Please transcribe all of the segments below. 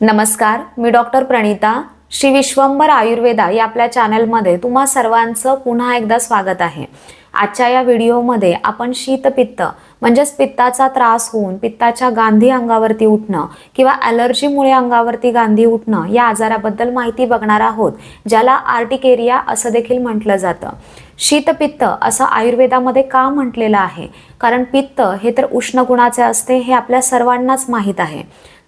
नमस्कार मी डॉक्टर प्रणिता. श्री विश्वंभर आयुर्वेदा या आपल्या चॅनलमध्ये तुम्हा सर्वांचं पुन्हा एकदा स्वागत आहे. आजच्या या व्हिडिओमध्ये आपण शीतपित्त म्हणजेच पित्ताचा त्रास होऊन पित्ताच्या गांधी अंगावरती उठणं किंवा ॲलर्जीमुळे अंगावरती गांधी उठणं या आजाराबद्दल माहिती बघणार आहोत ज्याला आर्टिकेरिया असं देखील म्हटलं जातं. शीतपित्त असं आयुर्वेदामध्ये का म्हटलेलं आहे? कारण पित्त हे तर उष्ण गुणाचे असते हे आपल्या सर्वांनाच माहीत आहे.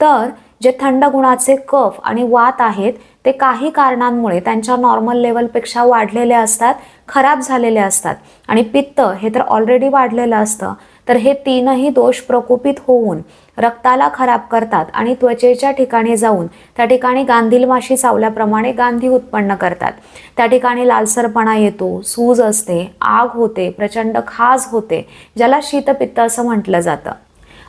तर जे थंड गुणाचे कफ आणि वात आहेत ते काही कारणांमुळे त्यांच्या नॉर्मल लेवलपेक्षा वाढलेले असतात खराब झालेले असतात. आणि पित्त हे तर ऑलरेडी वाढलेलं असतं. तर हे तीनही दोष प्रकोपित होऊन रक्ताला खराब करतात आणि त्वचेच्या ठिकाणी जाऊन त्या ठिकाणी गांधील माशी चावल्याप्रमाणे गांधी उत्पन्न करतात. त्या ठिकाणी लालसरपणा येतो सूज असते आग होते प्रचंड खाज होते ज्याला शीतपित्त असं म्हटलं जातं.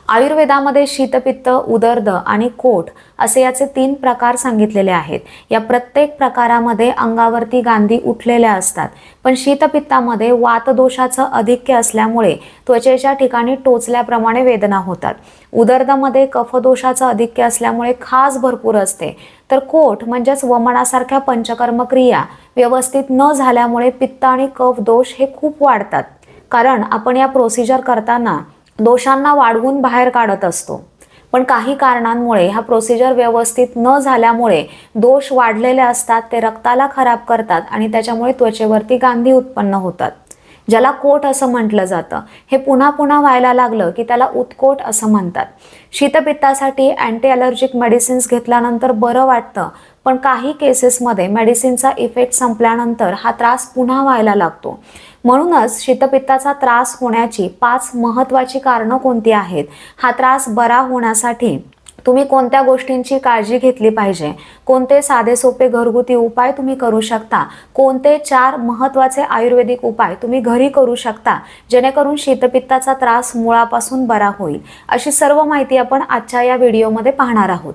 आयुर्वेदामध्ये शीतपित्त उदर्द आणि कोट असे याचे तीन प्रकार सांगितलेले आहेत. या प्रत्येक प्रकारामध्ये अंगावरती गांधी उठलेल्या असतात. पण शीतपित्तामध्ये वातदोषाचं अधिक्य असल्यामुळे त्वचेच्या ठिकाणी टोचल्याप्रमाणे वेदना होतात. उदर्दामध्ये कफदोषाचं अधिक्य असल्यामुळे खास भरपूर असते. तर कोठ म्हणजेच वमनासारख्या पंचकर्म क्रिया व्यवस्थित न झाल्यामुळे पित्त आणि कफ दोष हे खूप वाढतात. कारण आपण या प्रोसिजर करताना दोषांना वाढवून बाहेर काढत असतो. पण काही कारणांमुळे हा प्रोसिजर व्यवस्थित न झाल्यामुळे दोष वाढलेले असतात ते रक्ताला खराब करतात आणि त्याच्यामुळे त्वचेवरती गांधी उत्पन्न होतात. ज्याला कोट असं म्हटलं जातं. हे पुन्हा पुन्हा व्हायला लागलं की त्याला उत्कोट असं म्हणतात. शीतपित्तासाठी अँटी अलर्जिक मेडिसिन्स घेतल्यानंतर बरं वाटतं पण काही केसेसमध्ये मेडिसिनचा इफेक्ट संपल्यानंतर हा त्रास पुन्हा व्हायला लागतो. म्हणूनच शीतपित्ताचा त्रास होण्याची पाच महत्त्वाची कारणं कोणती आहेत? हा त्रास बरा होण्यासाठी तुम्ही कोणत्या गोष्टींची काळजी घेतली पाहिजे? कोणते साधे सोपे घरगुती उपाय तुम्ही करू शकता? कोणते चार महत्त्वाचे आयुर्वेदिक उपाय तुम्ही घरी करू शकता जेणेकरून शीतपित्ताचा त्रास मुळापासून बरा होईल? अशी सर्व माहिती आपण आजच्या या व्हिडिओमध्ये पाहणार आहोत.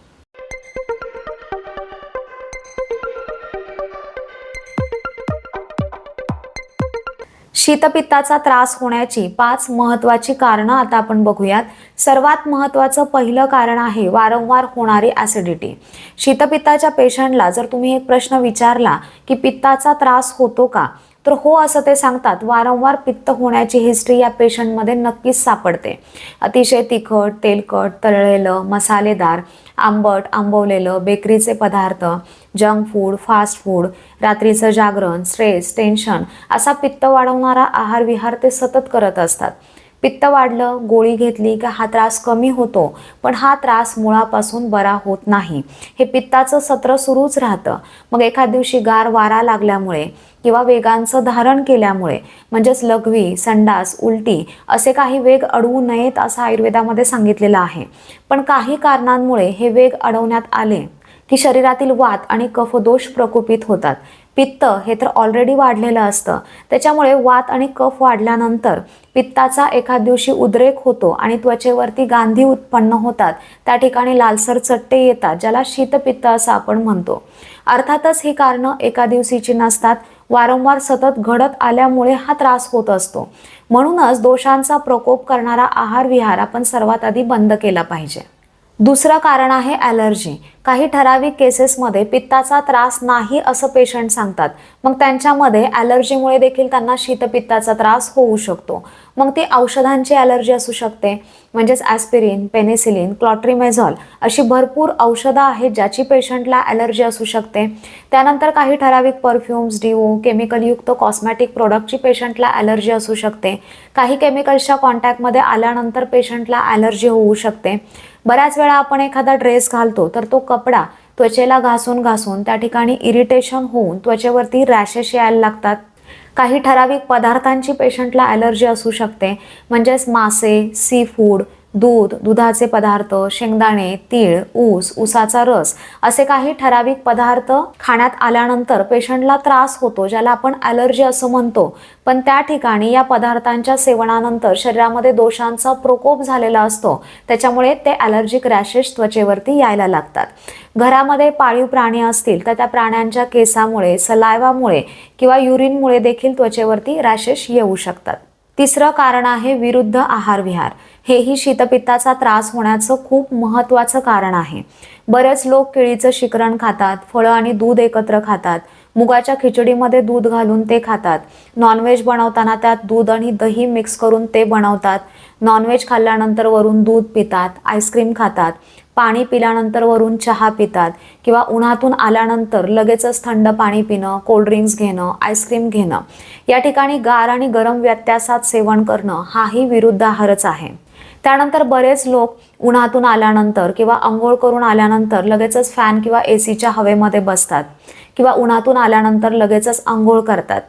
शीतपित्ताचा त्रास होण्याची पाच महत्त्वाची कारणं आता आपण बघूयात. सर्वात महत्त्वाचं पहिलं कारण आहे वारंवार होणारी ॲसिडिटी शीतपित्ताच्या पेशंटला जर तुम्ही एक प्रश्न विचारला की पित्ताचा त्रास होतो का तर हो असं ते सांगतात वारंवार पित्त होण्याची हिस्ट्री या पेशंटमध्ये नक्कीच सापडते. अतिशय तिखट तेलकट तळलेलं मसालेदार आंबट आंबवलेलं बेकरीचे पदार्थ जंक फूड फास्ट फूड रात्रीचं जागरण स्ट्रेस टेन्शन असा पित्त वाढवणारा आहार विहार ते सतत करत असतात. पित्त वाढलं गोळी घेतली की हा त्रास कमी होतो पण हा त्रास मुळापासून बरा होत नाही. हे पित्ताचं सत्र सुरूच राहतं. मग एखाद दिवशी गार वारा लागल्यामुळे किंवा वेगांचं धारण केल्यामुळे म्हणजेच लघवी संडास उलटी असे काही वेग अडवू नयेत असं आयुर्वेदामध्ये सांगितलेलं आहे. पण काही कारणांमुळे हे वेग अडवण्यात आले. की शरीरातील वात आणि कफदोष प्रकोपित होतात. पित्त हे तर ऑलरेडी वाढलेलं असतं. त्याच्यामुळे वात आणि कफ वाढल्यानंतर पित्ताचा एखाद दिवशी उद्रेक होतो आणि त्वचेवरती गांधी उत्पन्न होतात. त्या ठिकाणी लालसर चट्टे येतात ज्याला शीतपित्त असं आपण म्हणतो. अर्थातच ही कारणं एका दिवशीची नसतात. वारंवार सतत घडत आल्यामुळे हा त्रास होत असतो. म्हणूनच दोषांचा प्रकोप करणारा आहार विहार आपण सर्वात आधी बंद केला पाहिजे. दुसरं कारण आहे ॲलर्जी. काही ठराविक केसेसमध्ये पित्ताचा त्रास नाही असं पेशंट सांगतात. मग त्यांच्यामध्ये ॲलर्जीमुळे देखील त्यांना शीतपित्ताचा त्रास होऊ शकतो. मग ती औषधांची ॲलर्जी असू शकते म्हणजेच ॲस्पिरिन पेनिसिलिन क्लॉट्रीमेझॉल अशी भरपूर औषधं आहेत ज्याची पेशंटला ॲलर्जी असू शकते. त्यानंतर काही ठराविक परफ्युम्स डिओ केमिकलयुक्त कॉस्मॅटिक प्रोडक्टची पेशंटला ॲलर्जी असू शकते. काही केमिकल्सच्या कॉन्टॅक्टमध्ये आल्यानंतर पेशंटला ॲलर्जी होऊ शकते. बऱ्याच वेळा आपण एखादा ड्रेस घालतो तर तो कपडा त्वचेला घासून घासून त्या ठिकाणी इरिटेशन होऊन त्वचेवरती रॅशेस यायला लागतात. काही ठराविक पदार्थांची पेशंटला ॲलर्जी असू शकते म्हणजेच मासे सी फूड दूध दुधाचे पदार्थ शेंगदाणे तीळ ऊस ऊसाचा रस असे काही ठराविक पदार्थ खाण्यात आल्यानंतर पेशंटला त्रास होतो ज्याला आपण ॲलर्जी असं म्हणतो. पण त्या ठिकाणी या पदार्थांच्या सेवनानंतर शरीरामध्ये दोषांचा प्रकोप झालेला असतो. त्याच्यामुळे ते ॲलर्जिक रॅशेस त्वचेवरती यायला लागतात. घरामध्ये पाळीव प्राणी असतील तर त्या प्राण्यांच्या केसामुळे सलायवामुळे किंवा युरिनमुळे देखील त्वचेवरती रॅशेस येऊ शकतात. तिसरं कारण आहे विरुद्ध आहार विहार हेही शीतपित्ताचा त्रास होण्याचं खूप महत्त्वाचं कारण आहे. बरेच लोक केळीचं शिकरण खातात फळं आणि दूध एकत्र खातात मुगाच्या खिचडीमध्ये दूध घालून ते खातात. नॉनव्हेज बनवताना त्यात दूध आणि दही मिक्स करून ते बनवतात. नॉनव्हेज खाल्ल्यानंतर वरून दूध पितात आईस्क्रीम खातात. पाणी पिल्यानंतर वरून चहा पितात किंवा उन्हातून आल्यानंतर लगेचच थंड पाणी पिणं कोल्ड्रिंक्स घेणं आईस्क्रीम घेणं. या ठिकाणी गार आणि गरम व्यत्यासात सेवन करणं हाही विरुद्ध आहारच आहे. त्यानंतर बरेच लोक उन्हातून आल्यानंतर किंवा आंघोळ करून आल्यानंतर लगेचच फॅन किंवा ए सीच्या हवेमध्ये बसतात किंवा उन्हातून आल्यानंतर लगेचच आंघोळ करतात.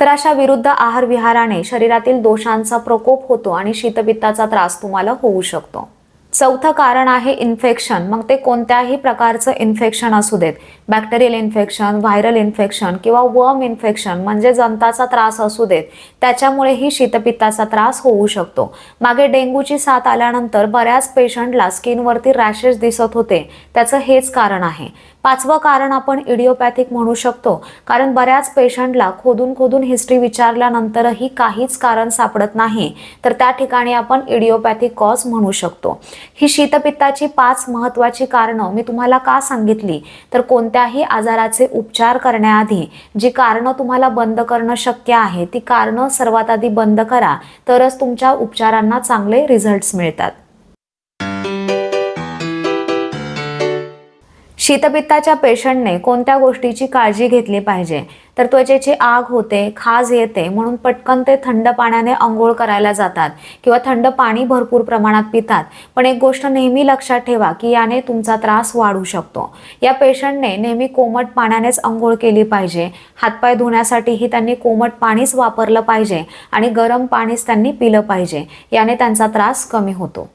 तर अशा विरुद्ध आहार विहाराने शरीरातील दोषांचा प्रकोप होतो आणि शीतपित्ताचा त्रास तुम्हाला होऊ शकतो. चौथं कारण आहे इन्फेक्शन मग ते कोणत्याही प्रकारचं इन्फेक्शन असू देत. बॅक्टेरियल इन्फेक्शन व्हायरल इन्फेक्शन किंवा वर्म इन्फेक्शन म्हणजे जंताचा त्रास असू देत. त्याच्यामुळेही शीतपित्ताचा त्रास होऊ शकतो. मागे डेंग्यूची साथ आल्यानंतर बऱ्याच पेशंटला स्किनवरती रॅशेस दिसत होते. त्याचं हेच कारण आहे. पाचवं कारण आपण इडिओपॅथिक म्हणू शकतो. कारण बऱ्याच पेशंटला खोदून खोदून हिस्ट्री विचारल्यानंतरही काहीच कारण सापडत नाही. तर त्या ठिकाणी आपण इडिओपॅथिक कॉज म्हणू शकतो. ही शीतपित्ताची पाच महत्त्वाची कारणं मी तुम्हाला का सांगितली? तर कोणत्याही आजाराचे उपचार करण्याआधी जी कारणं तुम्हाला बंद करणं शक्य आहे ती कारणं सर्वात आधी बंद करा. तरच तुमच्या उपचारांना चांगले रिझल्ट्स मिळतात. शीतपित्ताच्या पेशंटने कोणत्या गोष्टीची काळजी घेतली पाहिजे? तर त्वचेची आग होते खाज येते म्हणून पटकन ते थंड पाण्याने आंघोळ करायला जातात किंवा थंड पाणी भरपूर प्रमाणात पितात. पण एक गोष्ट नेहमी लक्षात ठेवा की याने तुमचा त्रास वाढू शकतो. या पेशंटने नेहमी कोमट पाण्यानेच आंघोळ केली पाहिजे. हातपाय धुण्यासाठीही त्यांनी कोमट पाणीच वापरलं पाहिजे आणि गरम पाणीच त्यांनी पिलं पाहिजे. याने त्यांचा त्रास कमी होतो.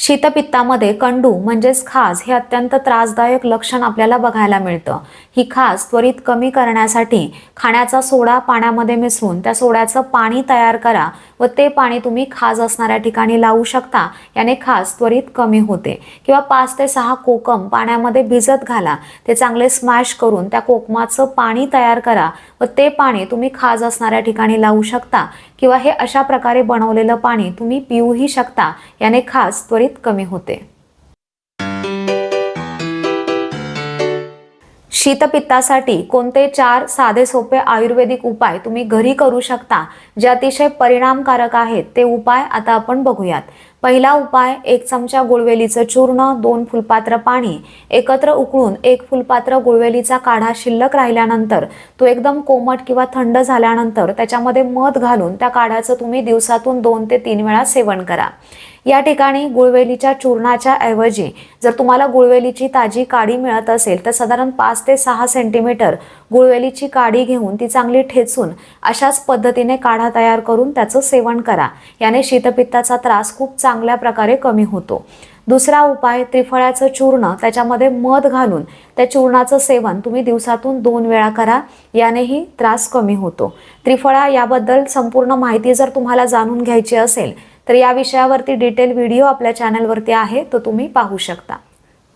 शीतपित्तामध्ये कंडू म्हणजेच खाज हे अत्यंत त्रासदायक लक्षण आपल्याला बघायला मिळतं. ही खाज त्वरित कमी करण्यासाठी खाण्याचा सोडा पाण्यामध्ये मिसळून त्या सोड्याचं पाणी तयार करा व ते पाणी तुम्ही खाज असणाऱ्या ठिकाणी लावू शकता. याने खाज त्वरित कमी होते. किंवा पाच ते सहा कोकम पाण्यामध्ये भिजत घाला. ते चांगले स्मॅश करून त्या कोकमाचं पाणी तयार करा व ते पाणी तुम्ही खाज असणाऱ्या ठिकाणी लावू शकता. किंवा हे अशा प्रकारे बनवलेलं पाणी तुम्ही पिऊही शकता. याने खाज त्वरित कमी होते. शीतपित्तासाठी कोणते चार साधे सोपे आयुर्वेदिक उपाय तुम्ही घरी करू शकता जे अतिशय परिणामकारक आहेत ते उपाय आता आपण बघूयात. पहिला उपाय एक चमचा गुळवेलीचं चूर्ण दोन फुलपात्र पाणी एकत्र उकळून एक फुलपात्र गुळवेलीचा काढा शिल्लक राहिल्यानंतर तो एकदम कोमट किंवा थंड झाल्यानंतर त्याच्यामध्ये मध घालून त्या काढ्याचं तुम्ही दिवसातून दोन ते तीन वेळा सेवन करा. या ठिकाणी गुळवेलीच्या चूर्णाच्या ऐवजी जर तुम्हाला गुळवेलीची ताजी काडी मिळत असेल तर साधारण पाच ते सहा सेंटीमीटर गुळवेलीची काडी घेऊन ती चांगली ठेचून अशाच पद्धतीने काढा तयार करून त्याचं सेवन करा. याने शीतपित्ताचा त्रास खूप चांगल्या प्रकारे कमी होतो. दुसरा उपाय त्रिफळाचं चूर्ण त्याच्यामध्ये मध घालून त्या चूर्णाचं सेवन तुम्ही दिवसातून दोन वेळा करा. यानेही त्रास कमी होतो. त्रिफळा याबद्दल संपूर्ण माहिती जर तुम्हाला जाणून घ्यायची असेल तर या विषयावरती डिटेल व्हिडिओ आपल्या चॅनलवरती आहे तो तुम्ही पाहू शकता.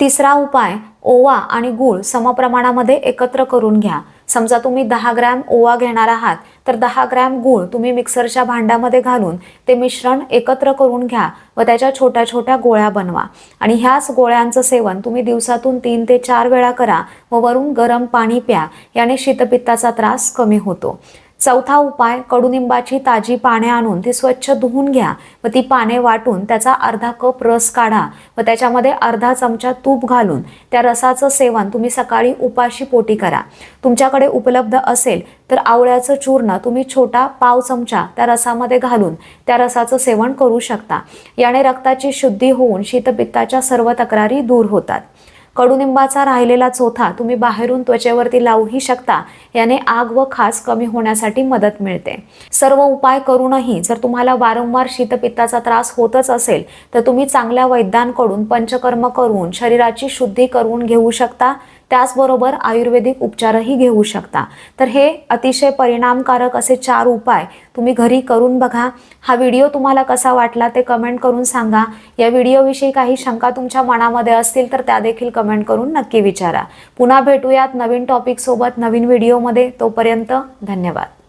तिसरा उपाय ओवा आणि गूळ समप्रमाणामध्ये एकत्र करून घ्या. समजा तुम्ही दहा ग्रॅम ओवा घेणार आहात तर दहा ग्रॅम गूळ तुम्ही मिक्सरच्या भांड्यामध्ये घालून ते मिश्रण एकत्र करून घ्या व त्याच्या छोट्या छोट्या गोळ्या बनवा. आणि ह्याच गोळ्यांचं सेवन तुम्ही दिवसातून तीन ते चार वेळा करा व वरून गरम पाणी प्या याने शीतपित्ताचा त्रास कमी होतो. चौथा उपाय कडुनिंबाची ताजी पाने आणून ती स्वच्छ धुवून घ्या. व ती पाने वाटून त्याचा अर्धा कप रस काढा. व त्याच्यामध्ये अर्धा चमचा तूप घालून त्या रसाचं सेवन तुम्ही सकाळी उपाशी पोटी करा. तुमच्याकडे उपलब्ध असेल तर आवळ्याचं चूर्ण तुम्ही छोटा पाव चमचा त्या रसामध्ये घालून त्या रसाचं सेवन करू शकता. याने रक्ताची शुद्धी होऊन शीतपित्ताच्या सर्व तक्रारी दूर होतात. कडुनिंबाचा राहिलेला चोथा तुम्ही बाहेरून त्वचेवरती लावूही शकता. याने आग व खास कमी होण्यासाठी मदत मिळते. सर्व उपाय करूनही जर तुम्हाला वारंवार शीतपित्ताचा त्रास होतच असेल तर तुम्ही चांगल्या वैद्यांकडून पंचकर्म करून शरीराची शुद्धी करून घेऊ शकता. त्याचबरोबर आयुर्वेदिक उपचारही घेऊ शकता. तर हे अतिशय परिणामकारक असे चार उपाय तुम्ही घरी करून बघा. हा व्हिडिओ तुम्हाला कसा वाटला ते कमेंट करून सांगा. या व्हिडिओविषयी काही शंका तुमच्या मनामध्ये असतील तर त्या देखील कमेंट करून नक्की विचारा. पुन्हा भेटूयात नवीन टॉपिकसोबत नवीन व्हिडिओमध्ये. तोपर्यंत धन्यवाद.